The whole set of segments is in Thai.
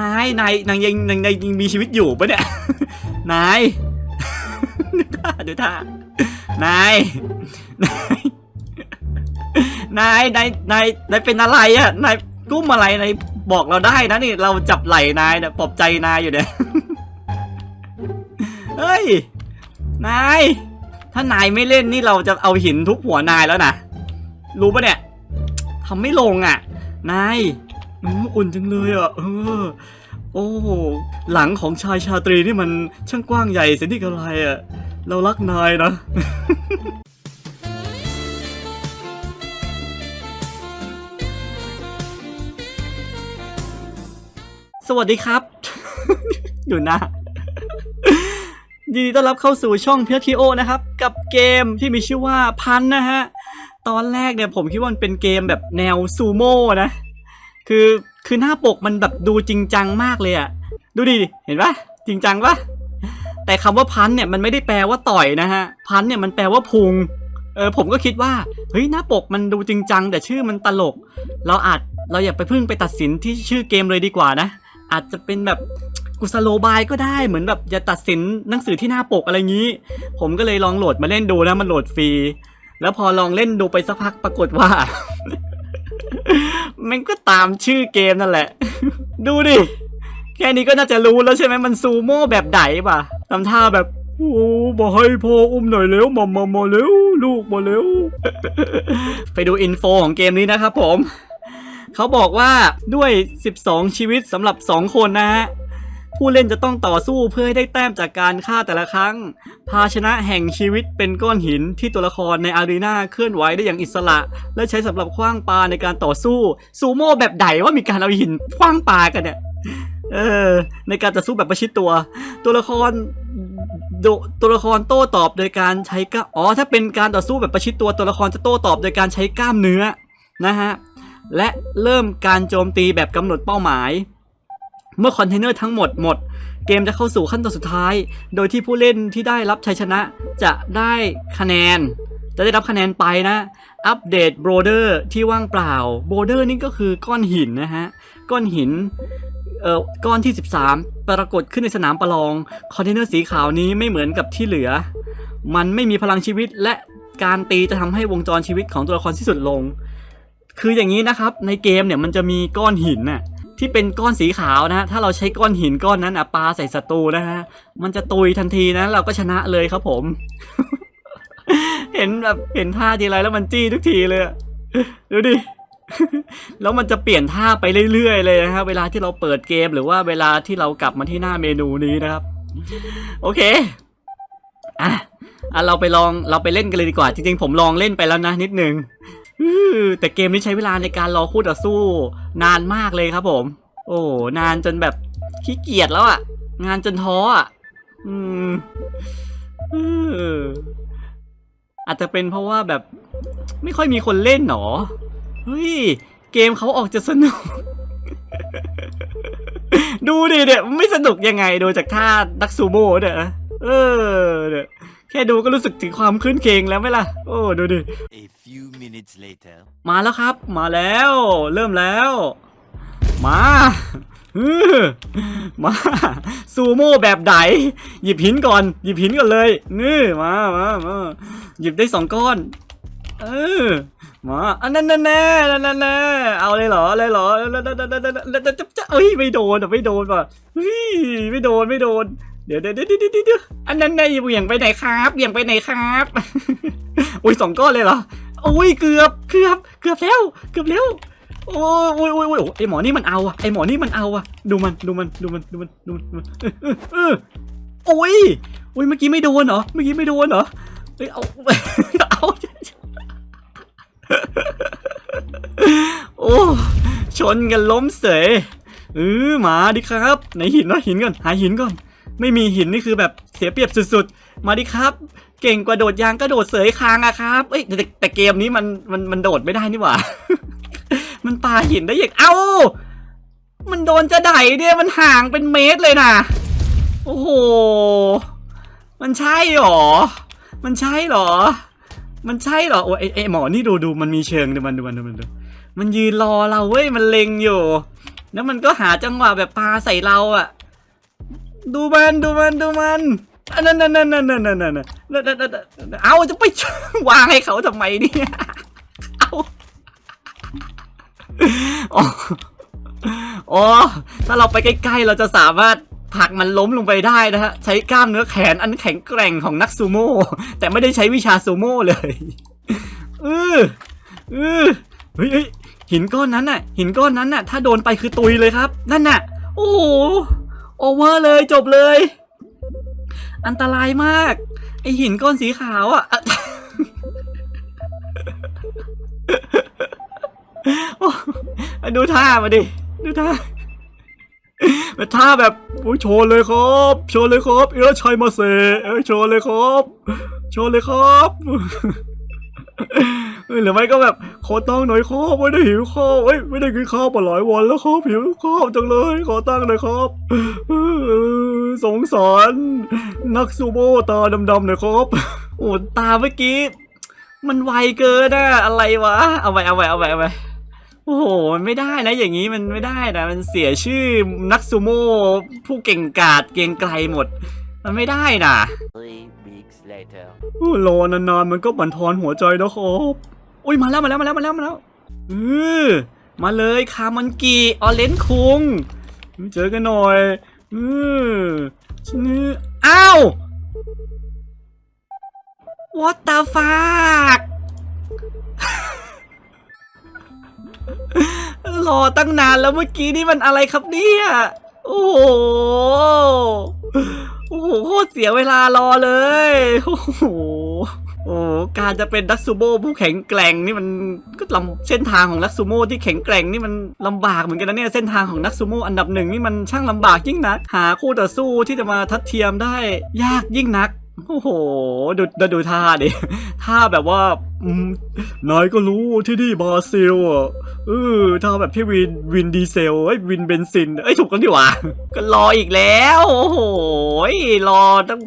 นายนายนางยังนางนายยังมีชีวิตอยู่ปะเนี่ยนายดูท่าดูท่านายนายนายนายนายนายเป็นอะไรอะนายกุ้มอะไรนายบอกเราได้นะนี่เราจับไหล่นายเนี่ยปลอบใจนายอยู่เนี่ยเฮ้ยนายถ้านายไม่เล่นนี่เราจะเอาหินทุบหัวนายแล้วนะรู้ปะเนี่ยทำไม่ลงอะนาย อุ่นจังเลยอะเออ โอ้หลังของชายชาตรีนี่มันช่างกว้างใหญ่เสียนี่กระไรอะ เรารักนายนะสวัสดีครับอยู่นะยินดีต้อนรับเข้าสู่ช่องเพียทีโอนะครับ กับเกมที่มีชื่อว่าพันนะฮะ ตอนแรกเนี่ยผมคิดว่ามันเป็นเกมแบบแนวซูโม่นะ คือคือหน้าปกมันแบบดูจริงจังมากเลยอะดูดิเห็นปะจริงจังปะแต่คำว่าพันเนี่ยมันไม่ได้แปลว่าต่อยนะฮะพันเนี่ยมันแปลว่าพุงเออผมก็คิดว่าเฮ้ยหน้าปกมันดูจริงจังแต่ชื่อมันตลก เราอาจเราอย่าไปพึ่งไปตัดสินที่ชื่อเกมเลยดีกว่านะ อาจจะเป็นแบบกุสโลบายก็ได้เหมือนแบบอย่าตัดสินหนังสือที่หน้าปกอะไรงี้ ผมก็เลยลองโหลดมาเล่นดูนะมันโหลดฟรีแล้วพอลองเล่นดูไปสักพักปรากฏว่า มันก็ตามชื่อเกมนั่นแหละ ดูดิ แค่นี้ก็น่าจะรู้แล้วใช่ไหมมันซูโม่แบบไหนป่ะทำท่าแบบโอ้บอกให้พ่ออุ้มหน่อยเร็วมามามาเร็วลูกมาเร็ว ไปดูอินโฟของเกมนี้นะครับผม เขาบอกว่าด้วย 12 ชีวิตสำหรับ 2 คนนะฮะ ผู้เล่นจะต้องต่อสู้เพื่อให้ได้แต้มจากการฆ่าแต่ละครั้ง ภาชนะแห่งชีวิตเป็นก้อนหินที่ตัวละครในอารีนาเคลื่อนไหวได้อย่างอิสระ และใช้สำหรับคว้างปลาในการต่อสู้ซูโม่แบบไหนว่ามีการเอาหินคว้างปลากันเนี่ยเออในการต่อสู้แบบประชิดตัว ตัวละครโดตัวละครโต้ตอบโดยการใช้กล้ามอ๋อถ้าเป็นการต่อสู้แบบประชิดตัวตัวละครจะโต้ตอบโดยการใช้กล้ามเนื้อนะฮะและเริ่มการโจมตีแบบกำหนดเป้าหมาย เมื่อคอนเทนเนอร์ทั้งหมดหมด เกมจะเข้าสู่ขั้นตอนสุดท้าย โดยที่ผู้เล่นที่ได้รับชัยชนะจะได้คะแนน จะได้รับคะแนนไปนะ อัปเดตโบรเดอร์ที่ว่างเปล่าโบรเดอร์นี่ก็คือก้อนหินนะฮะ ก้อนหินเอ่อก้อนที่ 13 ปรากฏขึ้นในสนามประลอง คอนเทนเนอร์สีขาวนี้ไม่เหมือนกับที่เหลือ มันไม่มีพลังชีวิตและการตีจะทำให้วงจรชีวิตของตัวละครสิ้นสุดลง คืออย่างนี้นะครับในเกมเนี่ยมันจะมีก้อนหินน่ะ ที่เป็นก้อนสีขาวนะถ้าเราใช้ก้อนหินก้อนนั้นอะปาใส่ศัตรูนะฮะมันจะตุยทันทีนะ เราก็ชนะเลยครับผม เห็นแบบเห็นท่าทีไรแล้วมันจี้ทุกทีเลยดูดิแล้วมันจะเปลี่ยนท่าไปเรื่อยๆเลยนะครับเวลาที่เราเปิดเกมหรือว่าเวลาที่เรากลับมาที่หน้าเมนูนี้นะครับ โอเคอะอะเราไปลองเราไปเล่นกันเลยดีกว่า จริงๆผมลองเล่นไปแล้วนะนิดนึง แต่เกมนี้ใช้เวลาในการรอคู่ต่อสู้ นานมากเลยครับผม โอ้นานจนแบบขี้เกียจแล้วอะ่ะ งานจนท้ออะ อืมอออาจจะเป็นเพราะว่าแบบ ไม่ค่อยมีคนเล่นหนอเฮ้ย เกมเขาออกจะสนุก ดูดิเนี่ยไม่สนุกยังไงดูจากท่าดักซูโม่เนี่ยเออเนี่ย แค่ดูก็รู้สึกถึงความคลื่นเคงแล้วไหมล่ะ โอ้ดูดิ A few minutes later. มาแล้วครับ มาแล้ว เริ่มแล้ว มาอื้อมาซูโม่แบบไหนหยิบหินก่อน หยิบหินก่อนเลยนี่มามามาหยิบได้สองก้อน เออมาอันนั้นแน่แน่นั่นแน่เอาเลยเหรอเลยเหรอแล้วแล้วแล้วแล้วแล้วจะจะเอ้ยไม่โดนอะไม่โดนว่ะเฮ้ยไม่โดนไม่โดนเดี๋ยวเดี๋ยวเดี๋ยวเดี๋ยวอันนั้นแน่เหวี่ยงไปไหนครับเหวี่ยงไปไหนครับอุ้ยสองก้อนเลยเหรอโอ้ยเกือบเกือบเกือบแล้ว เกือบแล้วโอ้ยโอ้ยโอ้ยโอ้ยไอหมอนี่มันเอาอะไอหมอนี่มันเอาอะดูมันดูมันดูมันดูมันดูมันเออเออเอโอ้ยโอ้ยเมื่อกี้ไม่โดนเหรอเมื่อกี้ไม่โดนเหรอเฮ้ยเอาเอาโอ้ชนกันล้มเสยเออมาดิครับไหนหินวะหินก่อนหาหินก่อน ไม่มีหินนี่คือแบบเสียเปรียบสุดๆ มาดิครับ เก่งกว่าโดดยางก็โดดเสยคางอะครับเอ้ยแต่แต่เกมนี้มันมันมันโดดไม่ได้นี่หว่า มันปาหินได้ยังเอ้า มันโดนจะไดเนี่ยมันห่างเป็นเมตรเลยนะโอ้โห มันใช่หรอ มันใช่หรอ มันใช่หรอโอ้ยไอไอหมอนี่ดูดูมันมีเชิงดูมันดูมันดูมันดู มันยืนรอเราเว้ยมันเล็งอยู่ แล้วมันก็หาจังหวะแบบปาใส่เราอะ ดูมันดูมันดูมันนั่นนั่นนั่นนั่นนั่นนั่นนั่นนั่นนั่นเอาจะไปวางให้เขาทำไมเนี่ยเอาอ๋อถ้าเราไปใกล้ๆเราจะสามารถผลักมันล้มลงไปได้นะฮะ ใช้กล้ามเนื้อแขนอันแข็งแกร่งของนักซูโม่แต่ไม่ได้ใช้วิชาซูโม่เลยเออเออเฮ้ยหินก้อนนั้นน่ะ หินก้อนนั้นน่ะ ถ้าโดนไปคือตุยเลยครับ นั่นน่ะ โอ้ โอเวอร์เลยจบเลย อันตรายมาก ไอหินก้อนสีขาวอะโอ้ดูท่ามาดิ ดูท่ามาท่าแบบโอ้ยโชว์เลยครับ โชว์เลยครับ เออชัยมาเซเออโชว์เลยครับ โชว์เลยครับ หรือไม่ก็แบบขอตั้งหน่อยครับไม่ได้หิวข้าวเอ้ยไม่ได้กินข้าวมาหลายวันแล้วครับหิวข้าวจังเลย ขอตั้งหน่อยครับสงสารนักซูโม่ตาดำๆหน่อยครับโอ้ตาเมื่อกี้ มันไวเกินอะอะไรวะเอาไปเอาไปเอาไปเอาไปโอ้โหมันไม่ได้นะอย่างนี้มันไม่ได้นะมันเสียชื่อนักซูโม่ผู้เก่งกาจเกรียงไกลหมด มันไม่ได้นะ later. รอนานๆมันก็บั่นทอนหัวใจนะครับอุ้ยมาแล้วมาแล้วมาแล้วมาแล้วมาแล้วเออมาเลยคามันกีออเรนคุงเจอกันหน่อยเออชนี่อ้าว What the fuck รอตั้งนานแล้วเมื่อกี้นี่มันอะไรครับเนี่ย โอ้โห โอ้โหโคตรเสียเวลารอเลย โอ้โหโอ้การจะเป็นนักซูโม่ผู้แข็งแกร่งนี่มันก็ลำเส้นทางของนักซูโม่ที่แข็งแกร่งนี่มันลำบากเหมือนกันนะเนี่ยเส้นทางของนักซูโม่อันดับหนึ่งนี่มันช่างลำบากยิ่งนัก หาคู่ต่อสู้ที่จะมาทัดเทียมได้ยากยิ่งนัก โอ้โหดูดูดูท่าดิ ท่าแบบว่าอืมนายก็รู้ที่นี่บราซิลอะเออท่าแบบพี่วินวินดีเซลไอ้วินเบนซินเอ้ถูกกันดีหว่า ก็รออีกแล้ว โอ้โห รอตั้ง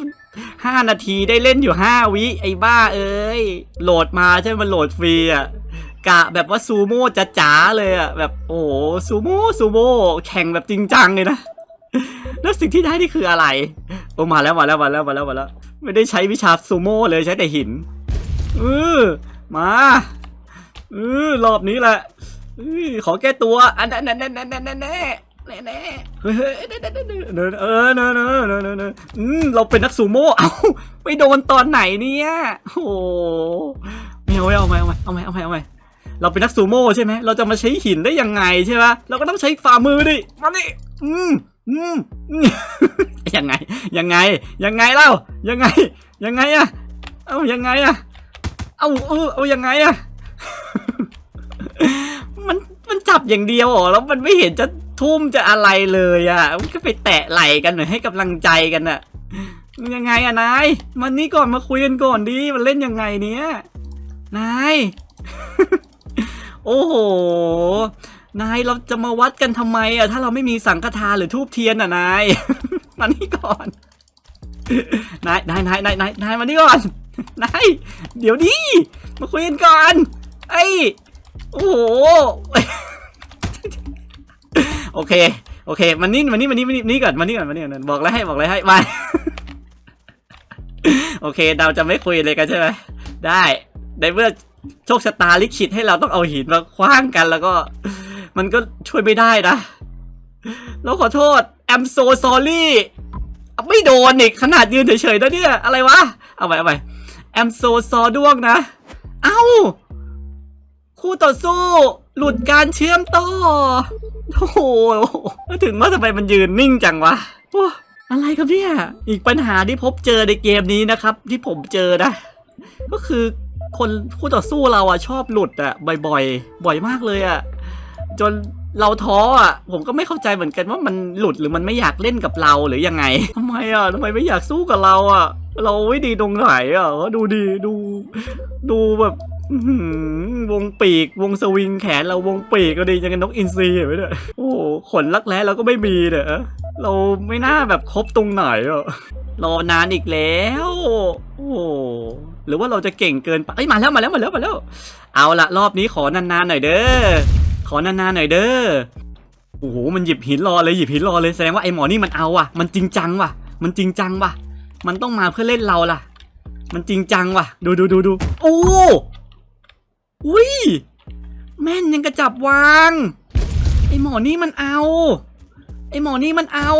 ห้านาทีได้เล่นอยู่ห้าวิ ไอ้บ้าเอ้ย โหลดมาใช่ไหมมันโหลดฟรีอะกะแบบว่าซูโม่จ๋าๆเลยอะแบบโอ้โหซูโม่ซูโม่แข่งแบบจริงจังเลยนะ แล้วสิ่งที่ได้นี่คืออะไร โอ้มาแล้วมาแล้วมาแล้วมาแล้วมาแล้ว ไม่ได้ใช้วิชาซูโม่เลยใช้แต่หินเออมาเออรอบนี้แหละอขอแก้ตัว อันนั้นนั่นนั่นนั่นนั่นนั่นแน่แน่แน่เฮ้ยเดินเออเนินเนินเนินเนินอืมเราเป็นนักซูโม่เอ้าไปโดนตอนไหนเนี่ยโอ้ไม่เอาไม่เอาไม่เอาไม่เอาไม่เอาไม่เอาไม่เราเป็นนักซูโม่ใช่ไหมเราจะมาใช้หินได้ยังไงใช่ไหมเราก็ต้องใช้ฝ่ามือดิมาดิอืม อืมยังไง ยังไง ยังไงเล่า ยังไง ยังไงอะเอายังไงอะเอาเออเอายังไงอะมันมันจับอย่างเดียวเหรอแล้วมันไม่เห็นจะทุ่มจะอะไรเลยอะมันก็ไปแตะไหลกันหน่อยให้กำลังใจกันอะยังไงอะนายมันนี่ก่อนมาคุยกันก่อนดิมันเล่นยังไงเนี้ยนายโอ้โห นายเราจะมาวัดกันทำไมอะถ้าเราไม่มีสังฆทานหรือทูบเทียนอะนายมานี่ก่อนนายนายนายนายนายนายมานี่ก่อนนายเดี๋ยวดิมาคุยกันก่อนไอ้โอ้โหโอเคโอเคมันนี่มันนี่มันนี่มันนี่นี่ก่อนมันนี่ก่อนมันนี่ก่อนบอกแล้วให้บอกเลยให้มาโอเคเราจะไม่คุยเลยกันใช่ไหมได้ในเมื่อโชคชะตาลิขิตให้เราต้องเอาหินมาคว้างกันแล้วก็ มันก็ช่วยไม่ได้นะ เราขอโทษ I'm so sorry ไม่โดนอีกขนาดยืนเฉยๆนะเนี่ย อะไรวะ เอาไปเอาไป I'm so sorry ด้วงนะ เอ้า คู่ต่อสู้ หลุดการเชื่อมต่อ โอ้โห ถึงว่าทำไมมันยืนนิ่งจังวะอะไรครับเนี่ย อีกปัญหาที่พบเจอในเกมนี้นะครับ ที่ผมเจอนะ ก็คือคนคู่ต่อสู้เราอะชอบหลุดอะบ่อยๆ บ่อยมากเลยอะ จนเราท้ออะ ผมก็ไม่เข้าใจเหมือนกันว่ามันหลุดหรือมันไม่อยากเล่นกับเราหรือยังไงทำไมอะทำไมไม่อยากสู้กับเราอะ เราไม่ดีตรงไหนอะดูดีดู ดูแบบวงปีกวงสวิงแขนเราวงปีกก็ดียังกับนกอินทรีเห็นไหมเนี่ยโอ้โหขนลักแร้เราก็ไม่มีเนี่ยเราไม่น่าแบบครบตรงไหนอะรอนานอีกแล้ว โอ้โหหรือว่าเราจะเก่งเกินไปเอ้ยมาแล้วมาแล้วมาแล้วมาแล้ว เอาละรอบนี้ขอนานๆหน่อยเด้อ ขอนานๆหน่อยเด้อโอ้โหมันหยิบหินรอเลยหยิบหินรอเลยแสดงว่าไอหมอนี่มันเอาว่ะ มันจริงจังว่ะ มันจริงจังว่ะ มันต้องมาเพื่อเล่นเราล่ะ มันจริงจังว่ะ ดูดูดูดูโอ้อุ้ยแม่นยังกระจับวางไอหมอนี่มันเอา ไอหมอนี่มันเอา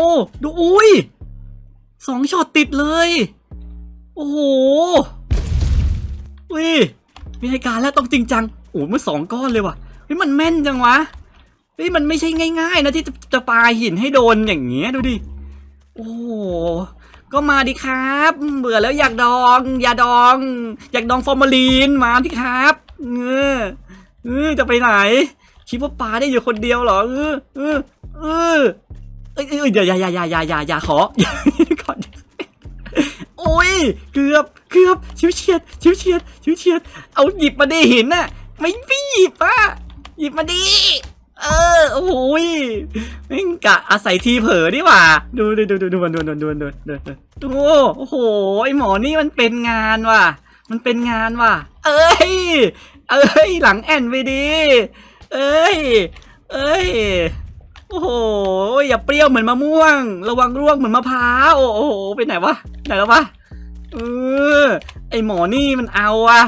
ดูอุ้ยสองช็อตติดเลย โอ้โหอุ้ยมีรายการแล้วต้องจริงจังโอ้โหมันสองก้อนเลยว่ะ เฮ้ยมันแม่นจังวะเฮ้ยมันไม่ใช่ง่ายๆนะที่จะจะปาหินให้โดนอย่างเงี้ยดูดิ โอ้ก็มาดิครับ เบื่อแล้วอยากดอง อย่าดอง อยากดองฟอร์มาลีนมาดิครับเออเออจะไปไหน คิดว่าปาได้อยู่คนเดียวเหรอเออเออเออเอ้ยเอ้ยอย่าอย่าอย่าอย่าอย่าอย่าอย่าขอก่อนโอ้ยเกือบเกือบชิวเฉียดชิวเฉียดชิวเฉียด เอาหยิบมาไดิหินน่ะ ไม่พี่หยิบอะ หยิบมาดิเออโอ้โหยแม่กะอาศัยทีเผลอนี่หว่าดูดูดูดูดูดูดูดูดูดูดูดูโอ้โหไอหมอนี่มันเป็นงานว่ะ มันเป็นงานว่ะ เอ้ย เอ้ย หลังแอนไปดี เอ้ย เอ้ยโอ้โห อย่าเปรี้ยวเหมือนมะม่วง ระวังร่วงเหมือนมะพร้าวโอ้โหไปไหนวะไหนแล้ววะเออไอหมอนี่มันเอาอะ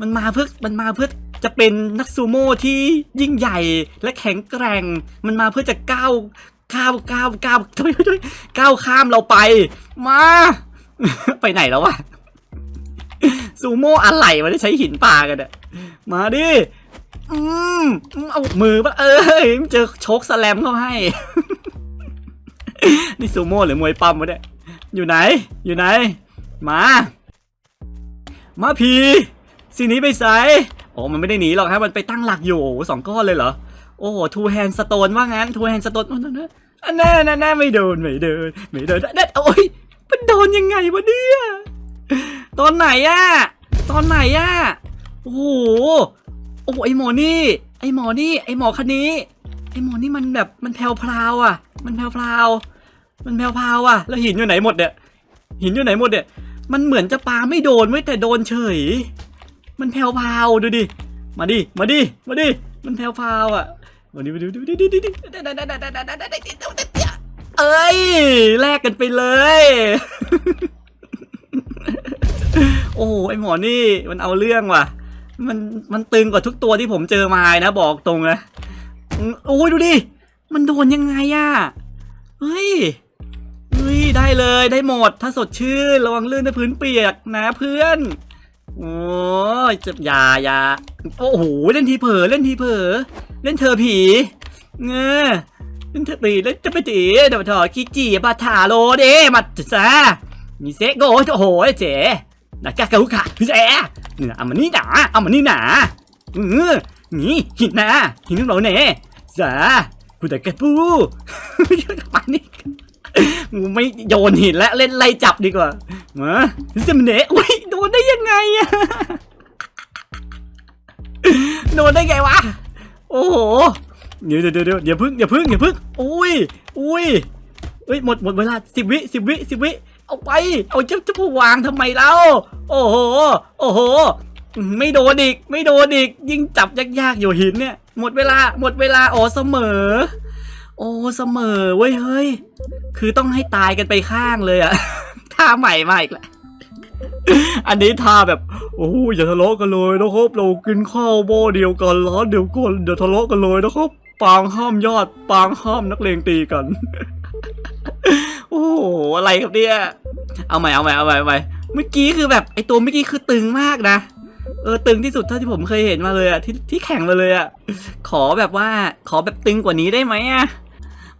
มันมาเพื่อมันมาเพื่อ จะเป็นนักซูโม่ที่ยิ่งใหญ่และแข็งแกร่ง มันมาเพื่อจะก้าวก้าวก้าวก้าวทำไมไม่ก้าวข้ามเราไป มา ไปไหนแล้ววะซูโม่อะไรมันได้ใช้หินปลากันอะมาดิอืมเอามือปะเอ้ยเจอโชกสแลมเข้าให้ นี่ซูโม่หรือมวยปั้มวะเนี่ยอยู่ไหน อยู่ไหน มา มาพีสีนี้ไปใส่ โอ้มันไม่ได้หนีหรอกฮะมันไปตั้งหลักอยู่โอ้สองก้อนเลยเหรอ โอ้โหทูแฮนสโตนว่างั้นทูแฮนสโตนอันแน่อันแน่อันแน่ไม่โดนไม่โดนไม่โดนเด็ดโอ้ยมันโดนยังไงวะเนี่ยตอนไหนอะตอนไหนอะโอ้โหโอ้ไอหมอนี่ ไอหมอนี่ไอหมอคันนี้ ไอหมอนี่มันแบบมันแผ่วพราวอะ มันแผ่วพราวมันแผ่วพราวอะ แล้วหินอยู่ไหนหมดเนี่ยหินอยู่ไหนหมดเนี่ยมันเหมือนจะปาไม่โดนไม่แต่โดนเฉย มันแผ่วพาวดูดิ มาดิ มาดิ มาดิ มันแผ่วพาวอะมาดิมาดิมาดิดิดิดิเอ้ย แลกกันไปเลย โอ้โห ไอหมอนี่มันเอาเรื่องว่ะ มัน มันตึงกว่าทุกตัวที่ผมเจอมานะบอกตรงนะ โอ้ยดูดิ มันโดนยังไงอะเฮ้ยเฮ้ย ได้เลยได้หมด ถ้าสดชื่น ระวังลื่นถ้าพื้นเปียกนะเพื่อน โอ้ยจะอยายาโอ้โหเล่นทีเผลอเล่นทีเผลอเล่นเธอผีเงอเล่นเธอผีเล่นจะไปจีเดี๋ยวถอดขี้จีบาถาโลเดมาจะซามีเซโกโอ้โหเจ๋นักกะกะหุกะเจ๋เนี่ยเอามานี่หนาเอามานี่หนาเออนี่หินนะหินของเราเน่ซาผู้แต่แกปูมานี่ กูไม่โยนหินแล้วเล่นไล่จับดีกว่ามาเซมเนะอุ้ยโดนได้ยังไงอะโดนได้ไงวะ โอ้โห เดี๋ยวเดี๋ยวเดี๋ยวอย่าพึ่งอย่าพึ่งอย่าพึ่งอุ้ยอุ้ยเอ้ยหมดหมดเวลาสิบวิสิบวิสิบวิเอาไป เอาเจ้าเจ้าผู้วางทำไมเล่าโอ้โห โอ้โห ไม่โดนอีก ไม่โดนอีก ยิ่งจับยากๆอยู่หินเนี่ย หมดเวลา หมดเวลา โอ้เสมอ อ้เสมอเว้ยเฮ้ย คือต้องให้ตายกันไปข้างเลยอะท่าใหม่มาอีกแล้วอันนี้ท่าแบบ โอ้ยอย่าทะเลาะกันเลยนะครับ เรากินข้าวโบเดียวกันร้านเดียวกันอย่าทะเลาะกันเลยนะครับ ปางห้ามญาติปางห้ามนักเลงตีกัน โอ้โหอะไรครับเนี่ย เอาใหม่เอาใหม่เอาใหม่เอาใหม่เมื่อกี้คือแบบไอตัวเมื่อกี้คือตึงมากนะ เออตึงที่สุดเท่าที่ผมเคยเห็นมาเลยอะที่ที่แข่งมาเลยอะขอแบบว่าขอแบบตึงกว่านี้ได้ไหมอะ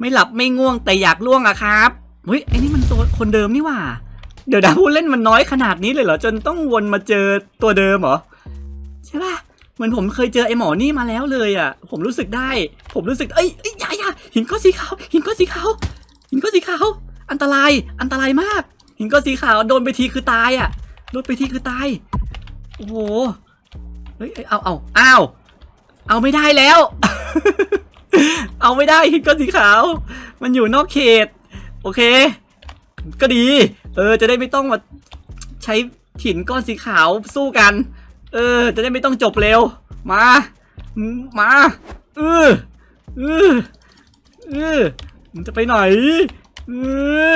ไม่หลับไม่ง่วงแต่อยากล่วงอะครับเฮ้ยไอ้นี่มันตัวคนเดิมนี่ว่า เดี๋ยวดาผู้เล่นมันน้อยขนาดนี้เลยเหรอจนต้องวนมาเจอตัวเดิมเหรอใช่ป่ะเหมือนผมเคยเจอไอ้หมอนี่มาแล้วเลยอะผมรู้สึกได้ ผมรู้สึกเอ้ยเอ้ยอย่าอย่าหินก้อนสีขาวหินก้อนสีขาวหินก้อนสีขาวอันตรายอันตรายมาก หินก้อนสีขาวโดนไปทีคือตายอะโดนไปทีคือตายโอ้โหเฮ้ยเอ้ยเอาเอาอ้าวเอาไม่ได้แล้ว เอาไม่ได้หินก้อนสีขาว มันอยู่นอกเขต โอเค ก็ดี เออ จะได้ไม่ต้องมาใช้หินก้อนสีขาวสู้กัน เออ จะได้ไม่ต้องจบเร็ว มา มาเออเออเออมันจะไปไหนเอ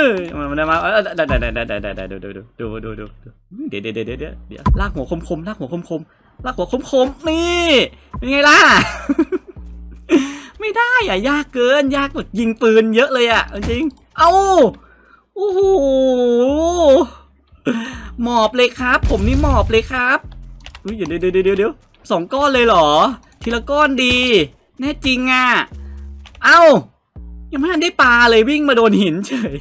อมันมันมาเออได้ได้ได้ได้ได้ได้ดูดูดูดูดูดูเดี๋ยวเดี๋ยวเดี๋ยวเดี๋ยวเดี๋ยวลากหัวคมคมลากหัวคมคมลากหัวคมคมนี่เป็นไงล่ะ ไม่ได้อะยากเกินยากกว่ายิงปืนเยอะเลยอะจริง เอาโอ้โหหมอบเลยครับ ผมนี่หมอบเลยครับอุ้ยเดี๋ยวเดี๋ยวเดี๋ยวเดี๋ยวเดี๋ยวสองก้อนเลยเหรอ ทีละก้อนดี แน่จริงอะ เอ้า ยังไม่ทันได้ปลาเลยวิ่งมาโดนหินเฉย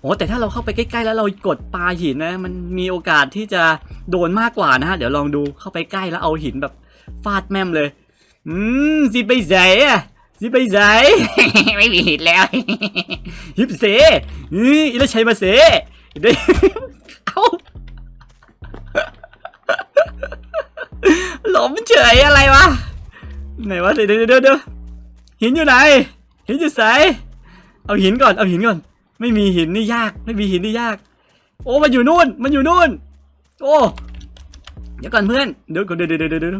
โอ้แต่ถ้าเราเข้าไปใกล้ๆแล้วเรากดปลาหินนะ มันมีโอกาสที่จะโดนมากกว่านะฮะเดี๋ยวลองดูเข้าไปใกล้แล้วเอาหินแบบฟาดแม่มเลย อืมสิไปไหนอะ สิไปไหน ไม่มีหินแล้ว ฮิปเซนี่อีแล้วใช้มาเซเด้เอาหลมเฉยอะไรวะ ไหนวะเดี๋ยวเดี๋ยวเดี๋ยวเดี๋ยวหินอยู่ไหน หินอยู่ไหนเอาหินก่อน เอาหินก่อน ไม่มีหินนี่ยาก ไม่มีหินนี่ยาก โอ้ มันอยู่นู่น มันอยู่นู่น โอ้ เดี๋ยวก่อนเพื่อน เดี๋ยวก่อนเดี๋ยวเดี๋ยวเดี๋ยวเดี๋ยว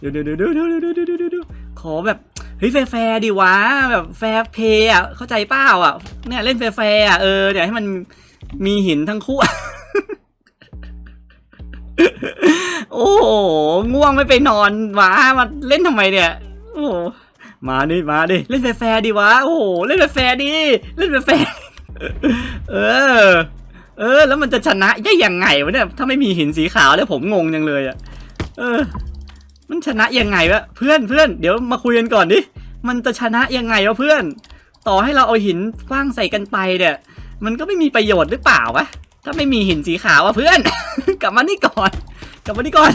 เดี๋ยวเดี๋ยวเดี๋ยวเดี๋ยวเดี๋ยวเดี๋ยวเดี๋ยวเดี๋ยวเดี๋ยวขอแบบ เฮ้ยแฟร์ดิวะแบบแฟร์เพย์อะเข้าใจเปล่าอะเนี่ยเล่นแฟร์อะเออเดี๋ยวให้มันมีหินทั้งคู่ โอ้โหง่วงไม่ไปนอนวะมาเล่นทำไมเนี่ย โอ้มาดิมาดิเล่นแฟร์ดิวะโอ้โหเล่นแฟร์ดิเล่นแฟร์เออ เออ แล้วมันจะชนะได้ยังไงวะเนี่ยถ้าไม่มีหินสีขาวแล้วผมงงจังเลยอะ เออ มันชนะยังไงวะเพื่อนเพื่อนเดี๋ยวมาคุยกันก่อนดิมันจะชนะยังไงวะเพื่อน ต่อให้เราเอาหินคว้างใส่กันไปเนี่ยมันก็ไม่มีประโยชน์หรือเปล่าวะถ้าไม่มีหินสีขาวอะเพื่อน กลับมานี่ก่อน กลับมานี่ก่อน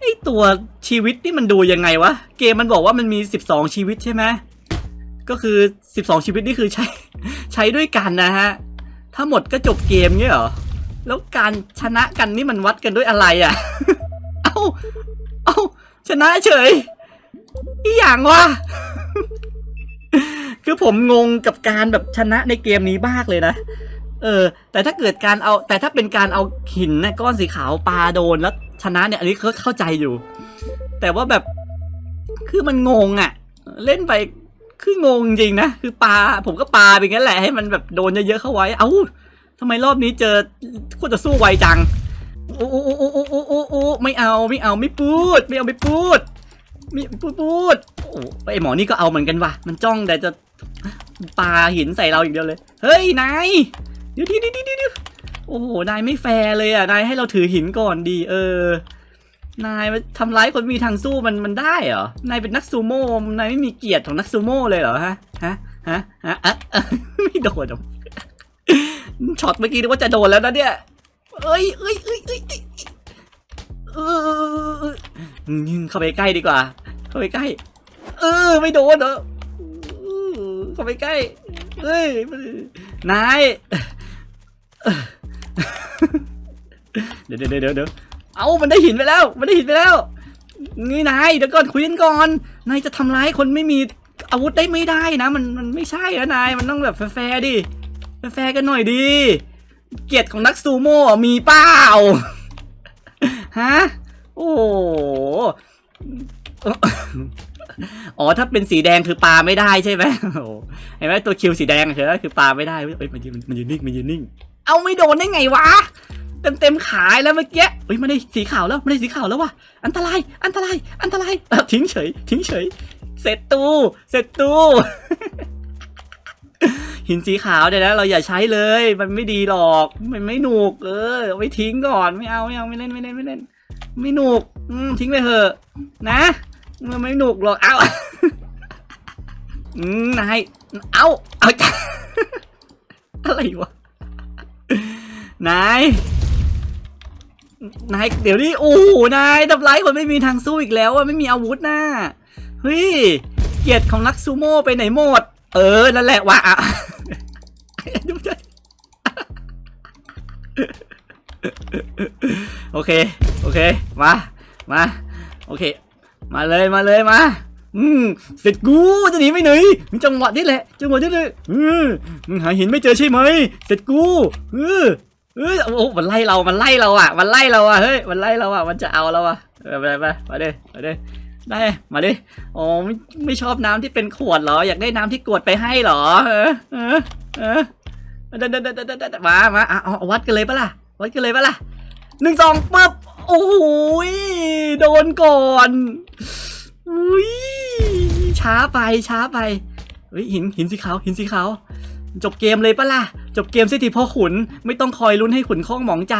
ไอตัวชีวิตนี่มันดูยังไงวะเกมมันบอกว่ามันมี 12 ชีวิตใช่ไหมก็คือ 12 ชีวิตนี่คือใช้ใช้ด้วยกันนะฮะถ้าหมดก็จบเกมเงี้ยเหรอแล้วการชนะกันนี่มันวัดกันด้วยอะไรอะ่ะ เอาชนะเฉยอีอย่างวะ คือผมงงกับการแบบชนะในเกมนี้มากเลยนะ เออ แต่ถ้าเกิดการเอา แต่ถ้าเป็นการเอาหินนะก้อนสีขาวปาโดนแล้วชนะเนี่ย อันนี้เขาเข้าใจอยู่ แต่ว่าแบบ คือมันงงอะ่ะ เล่นไปคืองงจริงนะ คือปลาผมก็ปลาไปงั้นแหละให้มันแบบโดนเยอะๆเข้าไว้ เอา้าทำไมรอบนี้เจอคนจะสู้ไวจัง โอ้โอ้โอ้โอ้โอ้ ไม่เอาไม่เอาไม่พูด ไม่เอาไม่พูดไม่พูดพูดโอ้ไอหมอนี่ก็เอาเหมือนกันว่ะ มันจ้องแต่จะปาหินใส่เราอย่างเดียวเลย เฮ้ยนายเดี๋ยวเดี๋ยวเดี๋ยวเดี๋ยวเดี๋ยวโอ้โหนายไม่แฟร์เลยอะนายให้เราถือหินก่อนดีเออ นายมาทำร้ายคนมีทางสู้มันมันได้เหรอนายเป็นนักซูโม่นายไม่มีเกียรติของนักซูโม่เลยเหรอฮะฮะฮะฮะอะอะไม่โดนหรอกช็อตเมื่อกี้นึกว่าจะโดนแล้วนะเนี่ยเอ้ยเอ้ยเอ้ยเอ้ย เอ้ยเอเข้าไปใกล้ดีกว่า เข้าไปใกล้ เออ ไม่โดนเหรอเออเข้าไปใกล้เอ้ย นายเดี๋ยวเดี๋ยวเดี๋ยวเดี๋ยวเอามันได้หินไปแล้ว มันได้หินไปแล้ว นี่นาย เดี๋ยวก่อนคุยกันก่อน นายจะทำร้ายคนไม่มีอาวุธได้ไม่ได้นะ มันมันไม่ใช่นะนาย มันต้องแบบแฟร์ดิ แฟร์กันหน่อยดิเกียรติของนักซูโม่มีเปล่า ฮะ โอ้โหอ๋อถ้าเป็นสีแดงคือปลาไม่ได้ใช่ไหมเห็นไหมตัวคิวสีแดงเฉยคือปลาไม่ได้เอ้ยมันยืนมันยืนนิ่งมันยืนนิ่ง เอาไม่โดนได้ไงวะเต็มเต็มขายแล้วเมื่อกี้เฮ้ยมันได้สีขาวแล้วมันได้สีขาวแล้วว่ะอันตรายอันตรายอันตรายทิ้งเฉย ทิ้งเฉย เสร็จตูเสร็จตู หินสีขาวเดี๋ยวนะเราอย่าใช้เลย มันไม่ดีหรอก มันไม่หนุกเออไว้ทิ้งก่อนไม่เอาไม่เอาไม่เล่นไม่เล่นไม่เล่น ไม่หนุกอืมทิ้งไปเถอะนะมันไม่หนุกหรอกเอาอืมนายเอาเอาอะไรวะนายนายเดี๋ยวนี้โอ้โหนายทำร้ายคนไม่มีทางสู้อีกแล้วอะไม่มีอาวุธน่ะเฮ้ยเกียรติของนักซูโม่ไปไหนหมด เออ นั่นแหละว่ะ โอเค โอเค มา มา โอเค มาเลย มาเลย มา อืมเสร็จกู จะหนีไปไหนีจังหวะนี้แหละ จังหวะนี้เลยออมึงหาหินไม่เจอใช่ไหม เสร็จกูเออเออโอ้มันไล่เรา มันไล่เราอะ มันไล่เราอะ เฮ้ย มันไล่เราอะ มันจะเอาเราอะเออไปไปมาเด้มาเด้ได้ มาดิ อ๋อ ไม่ไม่ชอบน้ำที่เป็นขวดหรอ อยากได้น้ำที่กวดไปให้หรอ เออ เออ เออเดเดเดเดเดเดมามาอะเอาเอาวัดกันเลยปะล่ะ วัดกันเลยปะล่ะ หนึ่งสองปึ๊บโอ้โหโดนก่อนอุ้ยช้าไปช้าไปเฮ้ยหินหินสีขาวหินสีขาวจบเกมเลยปะล่ะ จบเกมสียทีพ่อขุน ไม่ต้องคอยลุ้นให้ขุนข้องหมองใจ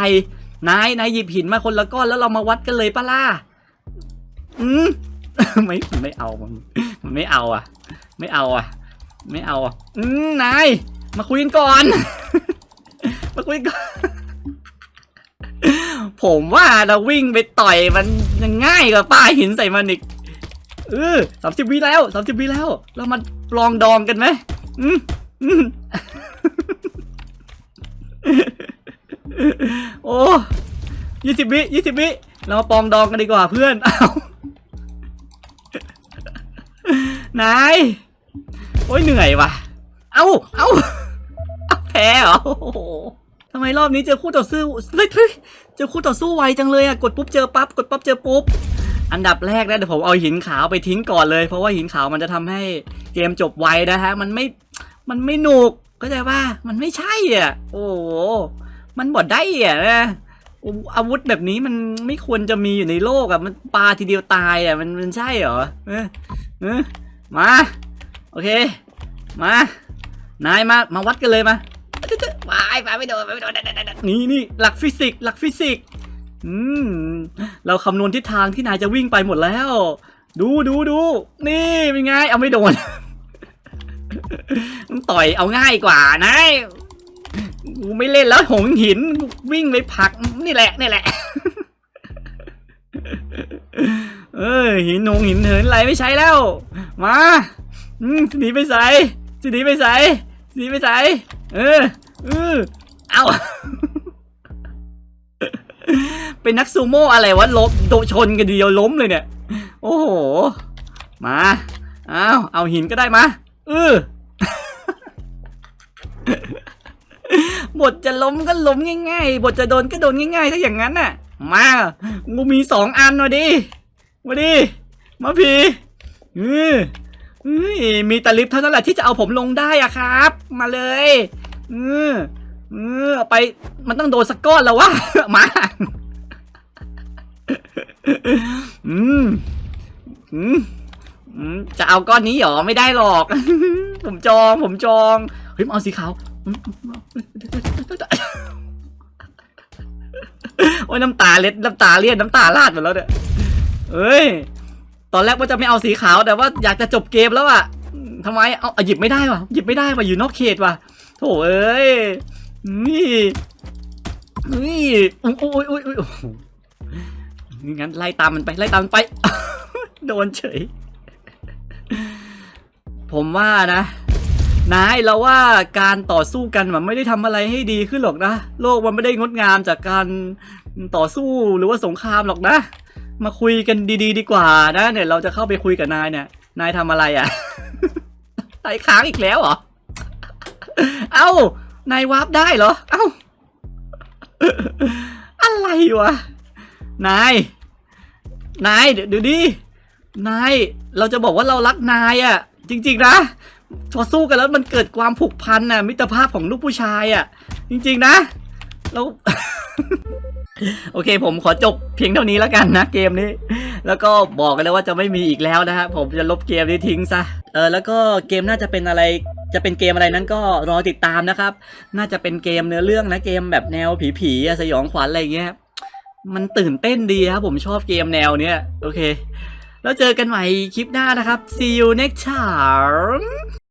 นายนายหยิบหินมาคนละก้อนแล้วเรามาวัดกันเลยปะล่ะอืมไม่ไม่เอามันมันไม่เอาอะ ไม่เอาอะ ไม่เอาอะอืมนายมาคุยกันก่อน มาคุยกัน ผมว่าเราวิ่งไปต่อยมันยังง่ายกว่าป้าหินใส่มันอีกเออสามสิบวิแล้วสามสิบวิแล้ว เรามาลองดองกันไหมอืมอืมโอ้ยี่สิบวิยี่สิบวิเรามาปองดองกันดีกว่าเพื่อนเอานายโอ้ยเหนื่อยว่ะ เอ้าเอ้าแพ้เหรอำไมรอบนี้เจอคู่ต่อสู้เฮ้ยเฮ้ยเจอคู่ต่อสู้ไวจังเลยอะกดปุ๊บเจอปั๊บกดปั๊บเจอปุ๊บ อันดับแรกนะเดี๋ยวผมเอาหินขาวไปทิ้งก่อนเลย เพราะว่าหินขาวมันจะทำให้เกมจบไวนะฮะ มันไม่ มันไม่หนุกก็ใจว่ามันไม่ใช่อะ โอ้โหมันบอดได้อะนะอาอาวุธแบบนี้มันไม่ควรจะมีอยู่ในโลกอะ มันปาทีเดียวตายอะ มันมันใช่เหรอเออเออมา โอเค มา นายมา มาวัดกันเลยมา ไปไปไม่โดนไม่โดนนี่นี่หลักฟิสิกส์หลักฟิสิกส์อืมเราคำนวณทิศทางที่นายจะวิ่งไปหมดแล้ว ดูดูดูนี่เป็นไงเอาไม่โดนมึงต่อยเอาง่ายกว่านายกูไม่เล่นแล้วหงหินวิ่งไปผักนี่แหละนี่แหละ เออหินหงหินเหินอะไรไม่ใช้แล้ว มาหนีไปใส่หนีไปใส่หนีไปใส่เออ เออเอาเป็นนักซูโม่อะไรวะล้มโดนชนกันเดียวล้มเลยเนี่ย โอ้โห มาเอาเอาหินก็ได้มาเออบทจะล้มก็ล้มง่ายๆบทจะโดนก็โดนง่ายๆถ้าอย่างนั้นน่ะ มากูมีสองอันมาดิมาดิมาพีเออเอ้ยมีตะลิฟเท่านั้นแหละที่จะเอาผมลงได้อะครับ มาเลย เออเออเอไปมันต้องโดนสกก้อนแล้ววะมาอืมอืมจะเอาก้อนนี้หรอไม่ได้หรอก ผมจองผมจองเฮ้ยเอาสีขาวโอ้ยน้ำตาเล็ดน้ำตาเลียดน้ำตาลาดหมดแล้วเนี่ยเอ้ย ตอนแรกว่าจะไม่เอาสีขาวแต่ว่าอยากจะจบเกมแล้วอะทำไมเอาเอหยิบไม่ได้วะหยิบไม่ได้วะอยู่นอกเขตวะ โถเอ้ย นี่นี่อุ้ยอุ้ยอุ้ยอุ้ยโอ้โหงั้นไล่ตามมันไปไล่ตามมันไป โดนเฉย ผมว่านะ นายเราว่าการต่อสู้กันมันไม่ได้ทำอะไรให้ดีขึ้นหรอกนะ โลกมันไม่ได้งดงามจากการต่อสู้หรือว่าสงครามหรอกนะ มาคุยกันดี ๆดีกว่านะเนี่ยเราจะเข้าไปคุยกับนายเนี่ย นายทำอะไรอะ่ะนายค้างอีกแล้วเหรอ เอ้า นายวาร์ปได้เหรอ เอ้า อะไรวะ นาย นายเดี๋ยวดิ นาย เราจะบอกว่าเรารักนายอะ่ะ จริง ๆ นะ พอสู้กันแล้วมันเกิดความผูกพันน่ะ มิตรภาพของลูกผู้ชายอะ่ะ จริง ๆ นะแล้วโอเคผมขอจบเพียงเท่านี้แล้วกันนะเกมนี้ แล้วก็บอกกันแล้วว่าจะไม่มีอีกแล้วนะฮะผมจะลบเกมนี้ทิ้งซะเออแล้วก็เกมน่าจะเป็นอะไร จะเป็นเกมอะไรนั้นก็รอติดตามนะครับ น่าจะเป็นเกมเนื้อเรื่องนะเกมแบบแนวผีๆสยองขวัญอะไรอย่างเงี้ยมันตื่นเต้นดีครับผมชอบเกมแนวเนี้ยโอเค แล้วเจอกันใหม่คลิปหน้านะครับ see you next time